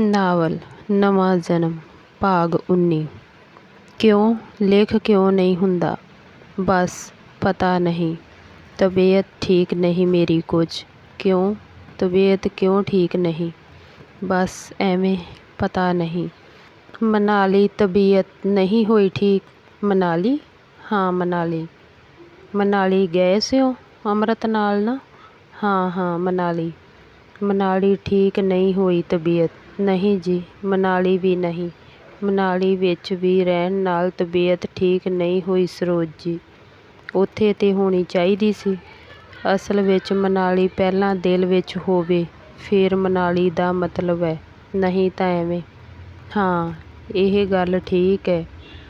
Novel, ਨਵਾਂ ਜਨਮ, ਭਾਗ ਉੱਨੀ। ਕਿਉਂ? ਲੇਖ ਕਿਉਂ ਨਹੀਂ ਹੁੰਦਾ? ਬਸ ਪਤਾ ਨਹੀਂ। ਤਬੀਅਤ ਠੀਕ ਨਹੀਂ ਮੇਰੀ ਕੁਝ। ਕਿਉਂ? ਤਬੀਅਤ ਕਿਉਂ ਠੀਕ ਨਹੀਂ? ਬਸ ਐਵੇਂ ਪਤਾ ਨਹੀਂ। ਮਨਾਲੀ ਤਬੀਅਤ ਨਹੀਂ ਹੋਈ ਠੀਕ। ਮਨਾਲੀ? ਹਾਂ, ਮਨਾਲੀ। ਮਨਾਲੀ ਗਏ ਸਿਓ? ਅੰਮ੍ਰਿਤ ਨਾਲ ਨਾ? ਹਾਂ ਹਾਂ, ਮਨਾਲੀ। ਮਨਾਲੀ ਠੀਕ ਨਹੀਂ ਹੋਈ ਤਬੀਅਤ। ਨਹੀਂ ਜੀ, ਮਨਾਲੀ ਵੀ ਨਹੀਂ। ਮਨਾਲੀ ਵਿੱਚ ਵੀ ਰਹਿਣ ਨਾਲ ਤਬੀਅਤ ਠੀਕ ਨਹੀਂ ਹੋਈ ਸਰੋਜ ਜੀ। ਉੱਥੇ ਤੇ ਹੋਣੀ ਚਾਹੀਦੀ ਸੀ। ਅਸਲ ਵਿੱਚ ਮਨਾਲੀ ਪਹਿਲਾਂ ਦਿਲ ਵਿੱਚ ਹੋਵੇ, ਫਿਰ ਮਨਾਲੀ ਦਾ ਮਤਲਬ ਹੈ। ਨਹੀਂ ਤਾਂ ਐਵੇਂ। ਹਾਂ, ਇਹ ਗੱਲ ਠੀਕ ਹੈ।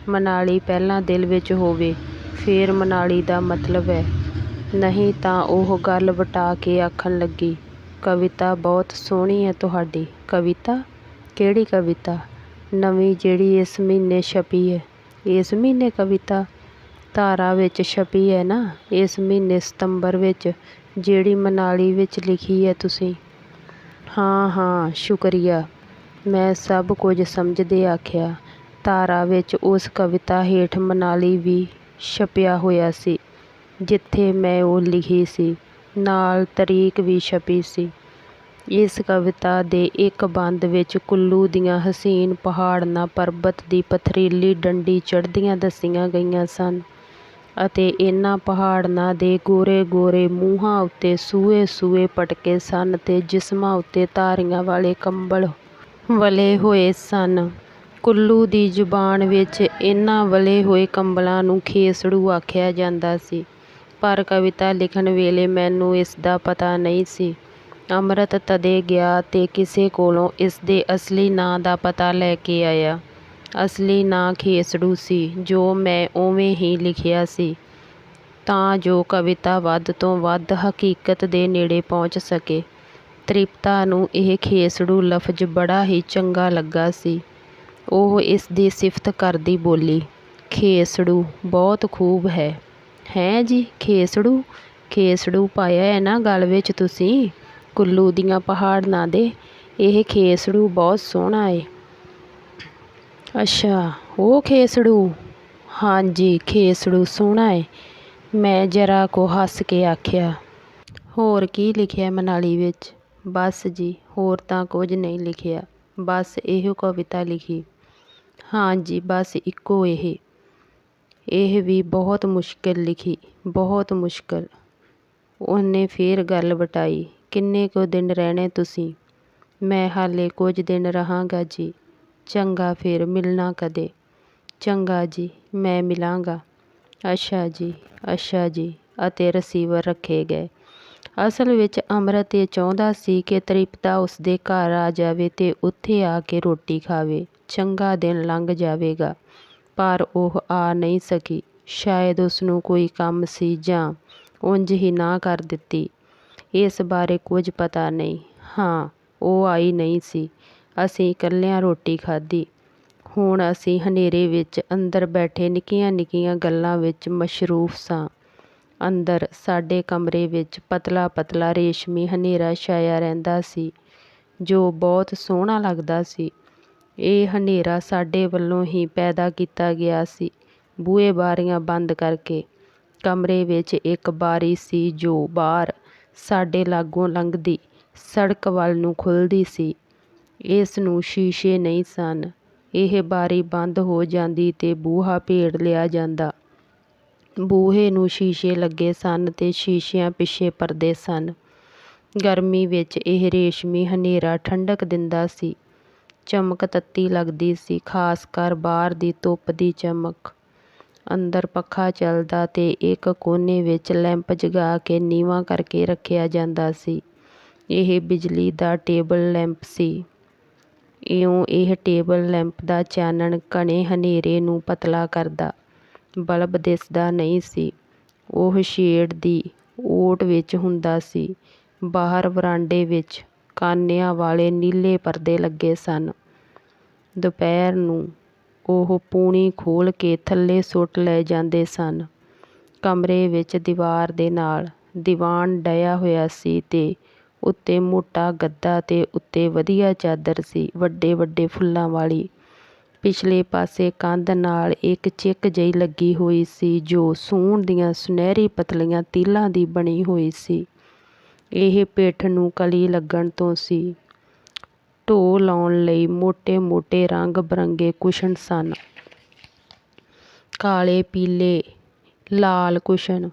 ਮਨਾਲੀ ਪਹਿਲਾਂ ਦਿਲ ਵਿੱਚ ਹੋਵੇ, ਫਿਰ ਮਨਾਲੀ ਦਾ ਮਤਲਬ ਹੈ। ਨਹੀਂ ਤਾਂ ਉਹ ਗੱਲ ਵਟਾ ਕੇ ਆਖਣ ਲੱਗੀ। ਕਵਿਤਾ ਬਹੁਤ ਸੋਹਣੀ ਹੈ ਤੁਹਾਡੀ। ਕਵਿਤਾ? ਕਿਹੜੀ ਕਵਿਤਾ? ਨਵੀਂ ਜਿਹੜੀ ਇਸ ਮਹੀਨੇ ਛਪੀ ਹੈ। ਇਸ ਮਹੀਨੇ ਕਵਿਤਾ ਧਾਰਾ ਵਿੱਚ ਛਪੀ ਹੈ ਨਾ? ਇਸ ਮਹੀਨੇ ਸਤੰਬਰ ਵਿੱਚ ਜਿਹੜੀ ਮਨਾਲੀ ਵਿੱਚ ਲਿਖੀ ਹੈ ਤੁਸੀਂ। ਹਾਂ ਹਾਂ, ਸ਼ੁਕਰੀਆ। ਮੈਂ ਸਭ ਕੁਝ ਸਮਝਦੇ ਆਖਿਆ। ਧਾਰਾ ਵਿੱਚ ਉਸ ਕਵਿਤਾ ਹੇਠ ਮਨਾਲੀ ਵੀ ਛਪਿਆ ਹੋਇਆ ਸੀ, ਜਿੱਥੇ ਮੈਂ ਉਹ ਲਿਖੀ ਸੀ। ਨਾਲ ਤਰੀਕ ਵੀ ਛਪੀ ਸੀ। ਇਸ ਕਵਿਤਾ ਦੇ ਇੱਕ ਬੰਦ ਵਿੱਚ ਕੁੱਲੂ ਦੀਆਂ ਹਸੀਨ ਪਹਾੜਾਂ ਪਰਬਤ ਦੀ ਪਥਰੀਲੀ ਡੰਡੀ ਚੜ੍ਹਦੀਆਂ ਦੱਸੀਆਂ ਗਈਆਂ ਸਨ ਅਤੇ ਇਹਨਾਂ ਪਹਾੜਨਾਂ ਦੇ ਗੋਰੇ ਗੋਰੇ ਮੂੰਹਾਂ ਉੱਤੇ ਸੂਹੇ ਸੂਏ ਪਟਕੇ ਸਨ ਤੇ ਜਿਸਮਾਂ ਉੱਤੇ ਧਾਰੀਆਂ ਵਾਲੇ ਕੰਬਲ ਵਲੇ ਹੋਏ ਸਨ। ਕੁੱਲੂ ਦੀ ਜ਼ੁਬਾਨ ਵਿੱਚ ਇਹਨਾਂ ਵਲੇ ਹੋਏ ਕੰਬਲਾਂ ਨੂੰ ਖੇਸੜੂ ਆਖਿਆ ਜਾਂਦਾ ਸੀ। ਪਰ ਕਵਿਤਾ ਲਿਖਣ ਵੇਲੇ ਮੈਨੂੰ ਇਸ ਦਾ ਪਤਾ ਨਹੀਂ ਸੀ। ਅੰਮ੍ਰਿਤ ਤਦੇ ਗਿਆ ਤੇ ਕਿਸੇ ਕੋਲੋਂ ਇਸਦੇ ਅਸਲੀ ਨਾਂ ਦਾ ਪਤਾ ਲੈ ਕੇ ਆਇਆ। ਅਸਲੀ ਨਾਂ ਖੇਸੜੂ ਸੀ, ਜੋ ਮੈਂ ਉਵੇਂ ਹੀ ਲਿਖਿਆ ਸੀ। ਤਾਂ ਜੋ ਕਵਿਤਾ ਵੱਧ ਤੋਂ ਵੱਧ ਹਕੀਕਤ ਦੇ ਨੇੜੇ ਪਹੁੰਚ ਸਕੇ। ਤ੍ਰਿਪਤਾ ਨੂੰ ਇਹ ਖੇਸੜੂ ਲਫ਼ਜ਼ ਬੜਾ ਹੀ ਚੰਗਾ ਲੱਗਾ ਸੀ। ਉਹ ਇਸ ਦੀ ਸਿਫਤ ਕਰਦੀ ਬੋਲੀ, ਖੇਸੜੂ ਬਹੁਤ ਖੂਬ ਹੈ। ਹੈਂ ਜੀ, ਖੇਸੜੂ ਖੇਸੜੂ ਪਾਇਆ ਹੈ ਨਾ ਗਲ ਵਿੱਚ ਤੁਸੀਂ। ਕੁੱਲੂ ਦੀਆਂ ਪਹਾੜਾਂ ਦੇ, ਇਹ ਖੇਸੜੂ ਬਹੁਤ ਸੋਹਣਾ ਏ। ਅੱਛਾ, ਉਹ ਖੇਸੜੂ? ਹਾਂਜੀ, ਖੇਸੜੂ ਸੋਹਣਾ ਏ। ਮੈਂ ਜਰਾ ਕੋ ਹੱਸ ਕੇ ਆਖਿਆ, ਹੋਰ ਕੀ ਲਿਖਿਆ ਮਨਾਲੀ ਵਿੱਚ? ਬਸ ਜੀ, ਹੋਰ ਤਾਂ ਕੁਝ ਨਹੀਂ ਲਿਖਿਆ। ਬਸ ਇਹੋ ਕਵਿਤਾ ਲਿਖੀ। ਹਾਂਜੀ ਬਸ ਇੱਕੋ ਇਹ। ਇਹ ਵੀ ਬਹੁਤ ਮੁਸ਼ਕਿਲ ਲਿਖੀ, ਬਹੁਤ ਮੁਸ਼ਕਿਲ। ਉਹਨੇ ਫੇਰ ਗੱਲ ਵਟਾਈ, ਕਿੰਨੇ ਕੁ ਦਿਨ ਰਹਿਣੇ ਤੁਸੀਂ? ਮੈਂ ਹਾਲੇ ਕੁਝ ਦਿਨ ਰਹਾਂਗਾ ਜੀ। ਚੰਗਾ ਫਿਰ ਮਿਲਣਾ ਕਦੇ? ਚੰਗਾ ਜੀ, ਮੈਂ ਮਿਲਾਂਗਾ। ਅੱਛਾ ਜੀ ਅੱਛਾ ਜੀ। ਅਤੇ ਰਸੀਵਰ ਰੱਖੇ ਗਏ। ਅਸਲ ਵਿੱਚ ਅੰਮ੍ਰਿਤ ਇਹ ਚਾਹੁੰਦਾ ਸੀ ਕਿ ਤ੍ਰਿਪਤਾ ਉਸਦੇ ਘਰ ਆ ਜਾਵੇ ਤੇ ਉੱਥੇ ਆ ਕੇ ਰੋਟੀ ਖਾਵੇ। ਚੰਗਾ ਦਿਨ ਲੰਘ ਜਾਵੇਗਾ। ਪਰ ਉਹ ਆ ਨਹੀਂ ਸਕੀ। ਸ਼ਾਇਦ ਉਸਨੂੰ ਕੋਈ ਕੰਮ ਸੀ ਜਾਂ ਉਂਝ ਹੀ ਨਾ ਕਰ ਦਿੱਤੀ। ਇਸ ਬਾਰੇ ਕੁਝ ਪਤਾ ਨਹੀਂ। ਹਾਂ, ਉਹ ਆਈ ਨਹੀਂ ਸੀ। ਅਸੀਂ ਇਕੱਲਿਆਂ ਰੋਟੀ ਖਾਧੀ। ਹੁਣ ਅਸੀਂ ਹਨੇਰੇ ਵਿੱਚ ਅੰਦਰ ਬੈਠੇ ਨਿੱਕੀਆਂ ਨਿੱਕੀਆਂ ਗੱਲਾਂ ਵਿੱਚ ਮਸ਼ਰੂਫ ਸਾਂ। ਅੰਦਰ ਸਾਡੇ ਕਮਰੇ ਵਿੱਚ ਪਤਲਾ ਪਤਲਾ ਰੇਸ਼ਮੀ ਹਨੇਰਾ ਛਾਇਆ ਰਹਿੰਦਾ ਸੀ, ਜੋ ਬਹੁਤ ਸੋਹਣਾ ਲੱਗਦਾ ਸੀ। ਇਹ ਹਨੇਰਾ ਸਾਡੇ ਵੱਲੋਂ ਹੀ ਪੈਦਾ ਕੀਤਾ ਗਿਆ ਸੀ। ਬੂਹੇ ਬਾਰੀਆਂ ਬੰਦ ਕਰਕੇ ਕਮਰੇ ਵਿੱਚ ਇੱਕ ਬਾਰੀ ਸੀ ਜੋ ਬਾਹਰ ਸਾਡੇ ਲਾਗੋਂ ਲੰਘਦੀ ਸੜਕ ਵੱਲ ਨੂੰ ਖੁੱਲ੍ਹਦੀ ਸੀ। ਇਸ ਨੂੰ ਸ਼ੀਸ਼ੇ ਨਹੀਂ ਸਨ। ਇਹ ਬਾਰੀ ਬੰਦ ਹੋ ਜਾਂਦੀ ਤੇ ਬੂਹਾ ਭੇੜ ਲਿਆ ਜਾਂਦਾ। ਬੂਹੇ ਨੂੰ ਸ਼ੀਸ਼ੇ ਲੱਗੇ ਸਨ ਤੇ ਸ਼ੀਸ਼ਿਆਂ ਪਿੱਛੇ ਪਰਦੇ ਸਨ। ਗਰਮੀ ਵਿੱਚ ਇਹ ਰੇਸ਼ਮੀ ਹਨੇਰਾ ਠੰਡਕ ਦਿੰਦਾ ਸੀ। ਚਮਕ ਤੱਤੀ ਲੱਗਦੀ ਸੀ, ਖਾਸ ਕਰ ਬਾਹਰ ਦੀ ਧੁੱਪ ਦੀ ਚਮਕ। ਅੰਦਰ ਪੱਖਾ ਚੱਲਦਾ ਤੇ ਇੱਕ ਕੋਨੇ ਵਿੱਚ ਲੈਂਪ ਜਗਾ ਕੇ ਨੀਵਾਂ ਕਰਕੇ ਰੱਖਿਆ ਜਾਂਦਾ ਸੀ। ਇਹ ਬਿਜਲੀ ਦਾ ਟੇਬਲ ਲੈਂਪ ਸੀ। ਇਉਂ ਇਹ ਟੇਬਲ ਲੈਂਪ ਦਾ ਚਾਨਣ ਘਣੇ ਹਨੇਰੇ ਨੂੰ ਪਤਲਾ ਕਰਦਾ। ਬਲਬ ਦਿਸਦਾ ਨਹੀਂ ਸੀ। ਉਹ ਸ਼ੇਡ ਦੀ ਓਟ ਵਿੱਚ ਹੁੰਦਾ ਸੀ, ਬਾਹਰ ਵਰਾਂਡੇ ਵਿੱਚ। ਕਾਨਿਆਂ ਵਾਲੇ ਨੀਲੇ ਪਰਦੇ ਲੱਗੇ ਸਨ। ਦੁਪਹਿਰ ਨੂੰ ਉਹ ਪੂਣੀ ਖੋਲ੍ਹ ਕੇ ਥੱਲੇ ਸੁੱਟ ਲੈ ਜਾਂਦੇ ਸਨ। ਕਮਰੇ ਵਿੱਚ ਦੀਵਾਰ ਦੇ ਨਾਲ ਦੀਵਾਨ ਡਿਆ ਹੋਇਆ ਸੀ ਤੇ ਉੱਤੇ ਮੋਟਾ ਗੱਦਾ ਤੇ ਉੱਤੇ ਵਧੀਆ ਚਾਦਰ ਸੀ, ਵੱਡੇ ਵੱਡੇ ਫੁੱਲਾਂ ਵਾਲੀ। ਪਿਛਲੇ ਪਾਸੇ ਕੰਧ ਨਾਲ ਇੱਕ ਚਿੱਕ ਜਿਹੀ ਲੱਗੀ ਹੋਈ ਸੀ ਜੋ ਸੂਣ ਦੀਆਂ ਸੁਨਹਿਰੀ ਪਤਲੀਆਂ ਤੀਲਾਂ ਦੀ ਬਣੀ ਹੋਈ ਸੀ। ਇਹ ਪਿੱਠ ਨੂੰ ਕਲੀ ਲੱਗਣ ਤੋਂ ਸੀ। ਢੋ ਲਾਉਣ ਲਈ ਮੋਟੇ ਮੋਟੇ ਰੰਗ ਬਰੰਗੇ ਕੁਸ਼ਨ ਸਨ। ਕਾਲੇ, ਪੀਲੇ, ਲਾਲ ਕੁਸ਼ਨ।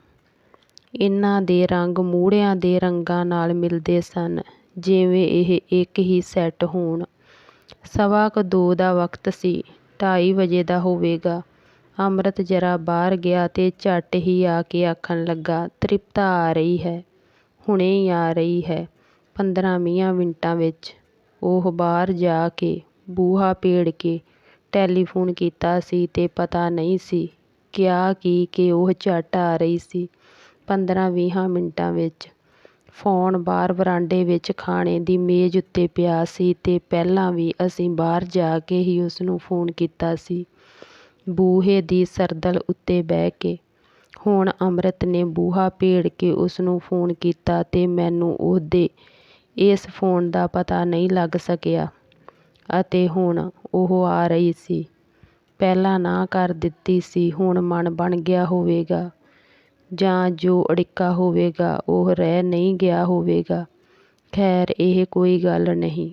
ਇਹਨਾਂ ਦੇ ਰੰਗ ਮੂਹੜਿਆਂ ਦੇ ਰੰਗਾਂ ਨਾਲ ਮਿਲਦੇ ਸਨ, ਜਿਵੇਂ ਇਹ ਇੱਕ ਹੀ ਸੈੱਟ ਹੋਣ। ਸਵਾ ਕੁ ਦੋ ਦਾ ਵਕਤ ਸੀ, ਢਾਈ ਵਜੇ ਦਾ ਹੋਵੇਗਾ। ਅੰਮ੍ਰਿਤ ਜਰਾ ਬਾਹਰ ਗਿਆ ਤੇ ਝੱਟ ਹੀ ਆ ਕੇ ਆਖਣ ਲੱਗਾ, ਤ੍ਰਿਪਤਾ ਆ ਰਹੀ ਹੈ। ਹੁਣੇ ਹੀ ਆ ਰਹੀ ਹੈ। ਪੰਦਰਾਂ ਵੀਹਾਂ ਮਿੰਟਾਂ ਵਿੱਚ ਉਹ ਬਾਹਰ ਜਾ ਕੇ ਬੂਹਾ ਭੇੜ ਕੇ ਟੈਲੀਫੋਨ ਕੀਤਾ ਸੀ ਤੇ ਪਤਾ ਨਹੀਂ ਸੀ ਕਿਹਾ ਕੀ ਕਿ ਉਹ ਝੱਟ ਆ ਰਹੀ ਸੀ। ਪੰਦਰਾਂ ਵੀਹਾਂ ਮਿੰਟਾਂ ਵਿੱਚ ਫੋਨ ਬਾਹਰ ਵਰਾਂਡੇ ਵਿੱਚ ਖਾਣੇ ਦੀ ਮੇਜ਼ ਉੱਤੇ ਪਿਆ ਸੀ ਤੇ ਪਹਿਲਾਂ ਵੀ ਅਸੀਂ ਬਾਹਰ ਜਾ ਕੇ ਹੀ ਉਸਨੂੰ ਫੋਨ ਕੀਤਾ ਸੀ। ਬੂਹੇ ਦੀ ਸਰਦਲ ਉੱਤੇ ਬਹਿ ਕੇ ਹੁਣ ਅੰਮ੍ਰਿਤ ਨੇ ਬੂਹਾ ਭੇੜ ਕੇ ਉਸਨੂੰ ਫੋਨ ਕੀਤਾ ਤੇ ਮੈਨੂੰ ਉਹਦੇ, ਇਸ ਫੋਨ ਦਾ ਪਤਾ ਨਹੀਂ ਲੱਗ ਸਕਿਆ। ਅਤੇ ਹੁਣ ਉਹ ਆ ਰਹੀ ਸੀ। ਪਹਿਲਾਂ ਨਾ ਕਰ ਦਿੱਤੀ ਸੀ, ਹੁਣ ਮਨ ਬਣ ਗਿਆ ਹੋਵੇਗਾ। ਜਾਂ ਜੋ ਅੜਿੱਕਾ ਹੋਵੇਗਾ, ਉਹ ਰਹਿ ਨਹੀਂ ਗਿਆ ਹੋਵੇਗਾ। ਖੈਰ, ਇਹ ਕੋਈ ਗੱਲ ਨਹੀਂ।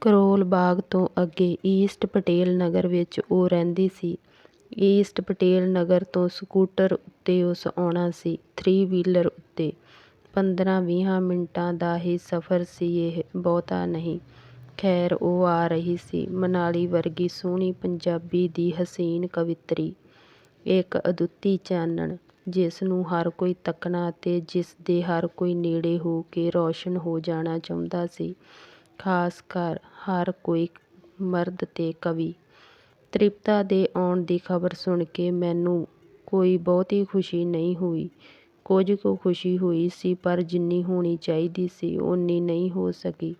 ਕਰੋਲ ਬਾਗ ਤੋਂ ਅੱਗੇ ਈਸਟ ਪਟੇਲ ਨਗਰ ਵਿੱਚ ਉਹ ਰਹਿੰਦੀ ਸੀ। ਈਸਟ ਪਟੇਲ ਨਗਰ ਤੋਂ ਸਕੂਟਰ ਉੱਤੇ ਉਸ ਆਉਣਾ ਸੀ ਥਰੀ ਵੀਲਰ ਉੱਤੇ। ਪੰਦਰਾਂ ਵੀਹਾਂ ਮਿੰਟਾਂ ਦਾ ਹੀ ਸਫ਼ਰ ਸੀ ਇਹ, ਬਹੁਤਾ ਨਹੀਂ। ਖੈਰ, ਉਹ ਆ ਰਹੀ ਸੀ, ਮਨਾਲੀ ਵਰਗੀ ਸੋਹਣੀ ਪੰਜਾਬੀ ਦੀ ਹਸੀਨ ਕਵਿਤਰੀ। ਇੱਕ ਅਦੁੱਤੀ ਚਾਨਣ, ਜਿਸ ਨੂੰ ਹਰ ਕੋਈ ਤੱਕਣਾ ਅਤੇ ਜਿਸ ਦੇ ਹਰ ਕੋਈ ਨੇੜੇ ਹੋ ਕੇ ਰੌਸ਼ਨ ਹੋ ਜਾਣਾ ਚਾਹੁੰਦਾ ਸੀ। ਖਾਸ ਕਰ ਹਰ ਕੋਈ ਮਰਦ ਤੇ ਕਵੀ। ਤ੍ਰਿਪਤਾ ਦੇ ਆਉਣ ਦੀ ਖਬਰ ਸੁਣ ਕੇ ਮੈਨੂੰ ਕੋਈ ਬਹੁਤੀ ਖੁਸ਼ੀ ਨਹੀਂ ਹੋਈ। ਕੁਝ ਕੁ ਖੁਸ਼ੀ ਹੋਈ ਸੀ, ਪਰ ਜਿੰਨੀ ਹੋਣੀ ਚਾਹੀਦੀ ਸੀ, ਓਨੀ ਨਹੀਂ ਹੋ ਸਕੀ।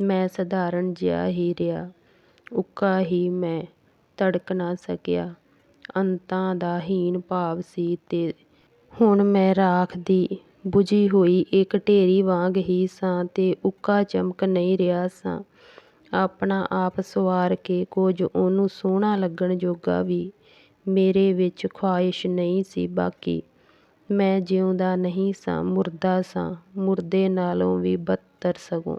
ਮੈਂ ਸਧਾਰਨ ਜਿਹਾ ਹੀ ਰਿਹਾ। ਉੱਕਾ ਹੀ ਮੈਂ ਧੜਕ ਨਾ ਸਕਿਆ। ਅੰਤਾਂ ਦਾ ਹੀਣ ਭਾਵ ਸੀ ਤੇ ਹੁਣ ਮੈਂ ਰਾਖ ਦੀ ਬੁਝੀ ਹੋਈ ਇੱਕ ਢੇਰੀ ਵਾਂਗ ਹੀ ਸਾਂ ਤੇ ਉੱਕਾ ਚਮਕ ਨਹੀਂ ਰਿਹਾ ਸਾਂ। ਆਪਣਾ ਆਪ ਸਵਾਰ ਕੇ ਕੁਝ ਉਹਨੂੰ ਸੋਹਣਾ ਲੱਗਣ ਜੋਗਾ ਵੀ ਮੇਰੇ ਵਿੱਚ ਖਵਾਹਿਸ਼ ਨਹੀਂ ਸੀ ਬਾਕੀ। ਮੈਂ ਜਿਉਂਦਾ ਨਹੀਂ ਸਾਂ, ਮੁਰਦਾ ਸਾਂ, ਮੁਰਦੇ ਨਾਲੋਂ ਵੀ ਬਦਤਰ ਸਗੋਂ।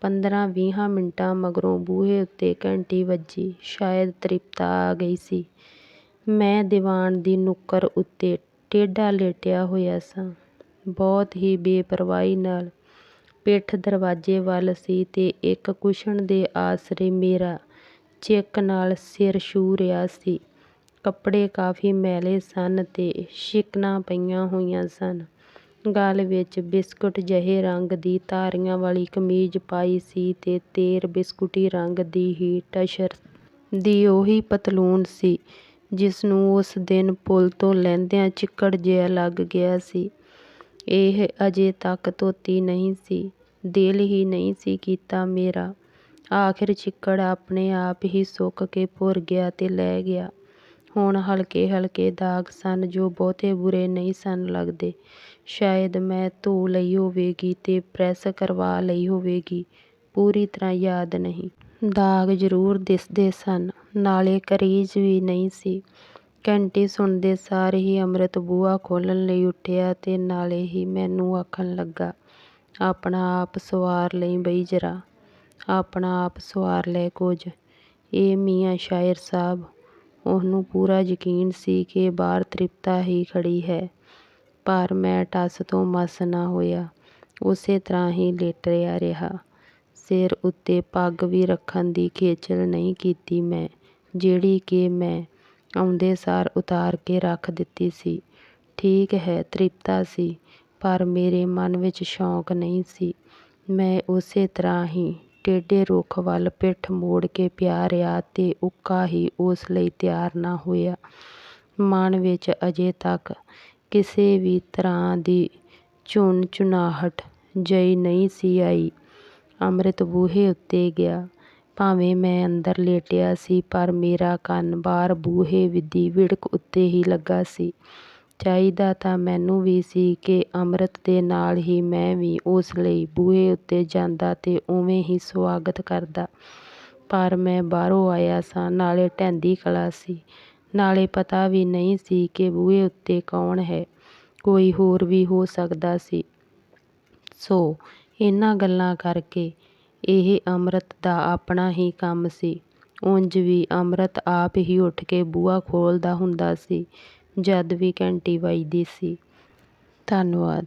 ਪੰਦਰਾਂ ਵੀਹਾਂ ਮਿੰਟਾਂ ਮਗਰੋਂ ਬੂਹੇ ਉੱਤੇ ਘੰਟੀ ਵੱਜੀ, ਸ਼ਾਇਦ ਤ੍ਰਿਪਤਾ ਆ ਗਈ ਸੀ। ਮੈਂ ਦੀਵਾਨ ਦੀ ਨੁੱਕਰ ਉੱਤੇ ਟੇਢਾ ਲੇਟਿਆ ਹੋਇਆ ਸਾਂ। ਬਹੁਤ ਹੀ ਬੇਪਰਵਾਹੀ ਨਾਲ ਪਿੱਠ ਦਰਵਾਜ਼ੇ ਵੱਲ ਸੀ ਤੇ ਇੱਕ ਕੁਸ਼ਨ ਦੇ ਆਸਰੇ ਮੇਰਾ ਚਿੱਕ ਨਾਲ ਸਿਰ ਛੂਹ ਰਿਹਾ ਸੀ। ਕੱਪੜੇ ਕਾਫੀ ਮੈਲੇ ਸਨ ਤੇ ਸ਼ਿਕਨਾਂ ਪਈਆਂ ਹੋਈਆਂ ਸਨ। ਗਲ ਵਿੱਚ ਬਿਸਕੁਟ ਜਿਹੇ ਰੰਗ ਦੀ ਧਾਰੀਆਂ ਵਾਲੀ ਕਮੀਜ਼ ਪਾਈ ਸੀ ਤੇ ਤੇਰ ਬਿਸਕੁਟੀ ਰੰਗ ਦੀ ਹੀ ਟਸ਼ਰ ਦੀ ਉਹੀ ਪਤਲੂਨ ਸੀ ਜਿਸ ਨੂੰ ਉਸ ਦਿਨ ਪੁਲ ਤੋਂ ਲਹਿੰਦਿਆਂ ਚਿੱਕੜ ਜਿਹਾ ਲੱਗ ਗਿਆ ਸੀ। ਇਹ ਅਜੇ ਤੱਕ ਧੋਤੀ ਨਹੀਂ ਸੀ। ਦਿਲ ਹੀ ਨਹੀਂ ਸੀ ਕੀਤਾ ਮੇਰਾ। ਆਖਿਰ ਚਿੱਕੜ ਆਪਣੇ ਆਪ ਹੀ ਸੁੱਕ ਕੇ ਭੁਰ ਗਿਆ ਤੇ ਲੈ ਗਿਆ। ਹੁਣ ਹਲਕੇ ਹਲਕੇ ਦਾਗ ਸਨ ਜੋ ਬਹੁਤੇ ਬੁਰੇ ਨਹੀਂ ਸਨ ਲੱਗਦੇ। ਸ਼ਾਇਦ ਮੈਂ ਧੋ ਲਈ ਹੋਵੇਗੀ ਤੇ ਪ੍ਰੈੱਸ ਕਰਵਾ ਲਈ ਹੋਵੇਗੀ, ਪੂਰੀ ਤਰ੍ਹਾਂ ਯਾਦ ਨਹੀਂ। ਦਾਗ ਜ਼ਰੂਰ ਦਿਸਦੇ ਸਨ, ਨਾਲੇ ਕਰੀਜ਼ ਵੀ ਨਹੀਂ ਸੀ। ਘੰਟੀ ਸੁਣਦੇ ਸਾਰ ਹੀ ਅੰਮ੍ਰਿਤ ਬੂਹਾ ਖੋਲ੍ਹਣ ਲਈ ਉੱਠਿਆ ਤੇ ਨਾਲੇ ਹੀ ਮੈਨੂੰ ਆਖਣ ਲੱਗਾ ਆਪਣਾ ਆਪ ਸਵਾਰ ਲਈ ਬਈ ਜਰਾ। ਆਪਣਾ ਆਪ ਸਵਾਰ ਲੈ ਕੁਝ। ਇਹ ਮੀਆਂ ਸ਼ਾਇਰ ਸਾਹਿਬ, ਉਹਨੂੰ ਪੂਰਾ ਯਕੀਨ ਸੀ ਕਿ ਬਾਹਰ ਤ੍ਰਿਪਤਾ ਹੀ ਖੜ੍ਹੀ ਹੈ। ਪਰ ਮੈਂ ਟਸ ਤੋਂ ਮਸ ਨਾ ਹੋਇਆ। ਉਸੇ ਤਰ੍ਹਾਂ ਹੀ ਲੇਟਿਆ ਰਿਹਾ। ਸਿਰ ਉੱਤੇ ਪੱਗ ਵੀ ਰੱਖਣ ਦੀ ਖੇਚਲ ਨਹੀਂ ਕੀਤੀ ਮੈਂ, ਜਿਹੜੀ ਕਿ ਮੈਂ ਆਉਂਦੇ ਸਾਰ ਉਤਾਰ ਕੇ ਰੱਖ ਦਿੱਤੀ ਸੀ। ਠੀਕ ਹੈ, ਤ੍ਰਿਪਤਾ ਸੀ। ਪਰ ਮੇਰੇ ਮਨ ਵਿੱਚ ਸ਼ੌਂਕ ਨਹੀਂ ਸੀ। ਮੈਂ ਉਸੇ ਤਰ੍ਹਾਂ ਹੀ ਟੇਢੇ ਰੁੱਖ ਵੱਲ ਪਿੱਠ ਮੋੜ ਕੇ ਪਿਆ ਰਿਹਾ ਅਤੇ ਉੱਕਾ ਹੀ ਉਸ ਲਈ ਤਿਆਰ ਨਾ ਹੋਇਆ। ਮਨ ਵਿੱਚ ਅਜੇ ਤੱਕ ਕਿਸੇ ਵੀ ਤਰ੍ਹਾਂ ਦੀ ਚੁਣ ਚੁਨਾਹਟ ਜਿਹੀ ਨਹੀਂ ਸੀ ਆਈ। ਅੰਮ੍ਰਿਤ ਬੂਹੇ ਉੱਤੇ ਗਿਆ। ਭਾਵੇਂ ਮੈਂ ਅੰਦਰ ਲੇਟਿਆ ਸੀ, ਪਰ ਮੇਰਾ ਕੰਨ ਬਾਹਰ ਬੂਹੇ ਦੀ ਵਿੜਕ ਉੱਤੇ ਹੀ ਲੱਗਾ ਸੀ। ਚਾਹੀਦਾ ਤਾਂ ਮੈਨੂੰ ਵੀ ਸੀ ਕਿ ਅੰਮ੍ਰਿਤ ਦੇ ਨਾਲ ਹੀ ਮੈਂ ਵੀ ਉਸ ਲਈ ਬੂਹੇ ਉੱਤੇ ਜਾਂਦਾ ਤੇ ਉਵੇਂ ਹੀ ਸੁਆਗਤ ਕਰਦਾ। ਪਰ ਮੈਂ ਬਾਹਰੋਂ ਆਇਆ ਸਾਂ, ਨਾਲੇ ਢਹਿੰਦੀ ਕਲਾ ਸੀ, ਨਾਲੇ ਪਤਾ ਵੀ ਨਹੀਂ ਸੀ ਕਿ ਬੂਹੇ ਉੱਤੇ ਕੌਣ ਹੈ, ਕੋਈ ਹੋਰ ਵੀ ਹੋ ਸਕਦਾ ਸੀ। ਸੋ ਇਹਨਾਂ ਗੱਲਾਂ ਕਰਕੇ ਇਹ ਅੰਮ੍ਰਿਤ ਦਾ ਆਪਣਾ ਹੀ ਕੰਮ ਸੀ। ਉਂਜ ਵੀ ਅੰਮ੍ਰਿਤ ਆਪ ਹੀ ਉੱਠ ਕੇ ਬੂਹਾ ਖੋਲ੍ਹਦਾ ਹੁੰਦਾ ਸੀ, ਜਦ ਵੀ ਘੰਟੀ ਵੱਜਦੀ ਸੀ। ਧੰਨਵਾਦ।